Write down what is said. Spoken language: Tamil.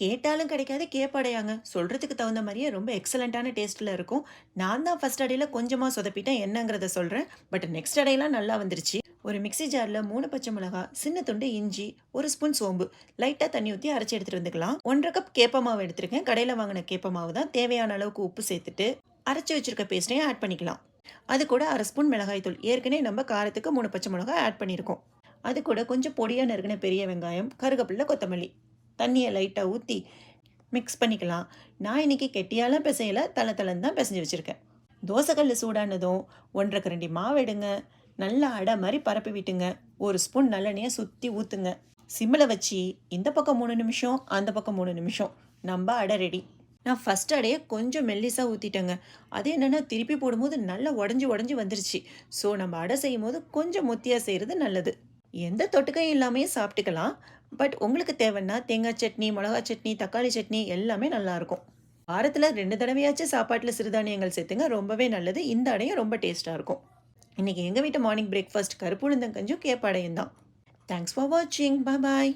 கேட்டாலும் கிடைக்காது கேப்படையாங்க. சொல்கிறதுக்கு தகுந்த மாதிரியே ரொம்ப எக்ஸலண்ட்டான டேஸ்ட்டில் இருக்கும். நான் தான் ஃபஸ்ட் அடையில் கொஞ்சமாக சொதப்பிட்டேன் என்னங்கிறத சொல்கிறேன் பட் நெக்ஸ்ட் அடையெல்லாம் நல்லா வந்துருச்சு. ஒரு மிக்ஸி ஜாரில் மூணு பச்சை மிளகா சின்ன துண்டு இஞ்சி ஒரு ஸ்பூன் சோம்பு. லைட்டாக தண்ணி ஊற்றி அரைச்சி எடுத்துகிட்டு வந்துக்கலாம். ஒன்றரை கப் கேப்ப மாவு எடுத்திருக்கேன். கடையில் வாங்கின கேப்ப மாவு தான். தேவையான அளவுக்கு உப்பு சேர்த்துட்டு அரைச்சி வச்சிருக்க பேஸ்ட்டையும் ஆட் பண்ணிக்கலாம். அது கூட அரை ஸ்பூன் மிளகாய் தூள். ஏற்கனவே நம்ம காரத்துக்கு மூணு பச்சை மிளகாய் ஆட் பண்ணியிருக்கோம். அது கூட கொஞ்சம் பொடியாக நறுக்கின பெரிய வெங்காயம் கருகப்பில்ல கொத்தமல்லி. தண்ணியை லைட்டாக ஊற்றி மிக்ஸ் பண்ணிக்கலாம். நான் இன்னைக்கு கெட்டியாலாம் பிசையலை தலை தலைன்னு தான் பிசைஞ்சு வச்சுருக்கேன். தோசைக்கல் சூடானதும் ஒன்றரை கரண்டி மாவு எடுங்க. நல்லா அடை மாதிரி பரப்பி விட்டுங்க. ஒரு ஸ்பூன் நல்லெண்ணெயை சுற்றி ஊற்றுங்க சிம்மில் வச்சு இந்த பக்கம் மூணு நிமிஷம் அந்த பக்கம் மூணு நிமிஷம். நம்ம அடை ரெடி நான் ஃபஸ்ட் அடையை கொஞ்சம் மெல்லிஸாக ஊற்றிட்டேங்க அது என்னென்னா திருப்பி போடும்போது நல்லா உடஞ்சி உடஞ்சி வந்துருச்சு. ஸோ நம்ம அடை செய்யும் போது கொஞ்சம் முத்தியாக செய்கிறது நல்லது. எந்த தொட்டுக்கையும் இல்லாமையும் சாப்பிட்டுக்கலாம். பட் உங்களுக்கு தேவைன்னா தேங்காய் சட்னி மிளகா சட்னி தக்காளி சட்னி எல்லாமே நல்லாயிருக்கும் வாரத்தில் ரெண்டு தடவையாச்சும் சாப்பாட்டில் சிறுதானியங்கள் சேர்த்துங்க. ரொம்பவே நல்லது. இந்த அடையும் ரொம்ப டேஸ்ட்டாக இருக்கும். இன்றைக்கி எங்கள் வீட்டு மார்னிங் பிரேக்ஃபாஸ்ட் கருப்புழுந்தங்கஞ்சும் கேப்பாடையும் தான். தேங்க்ஸ் ஃபார் வாட்சிங் பாய்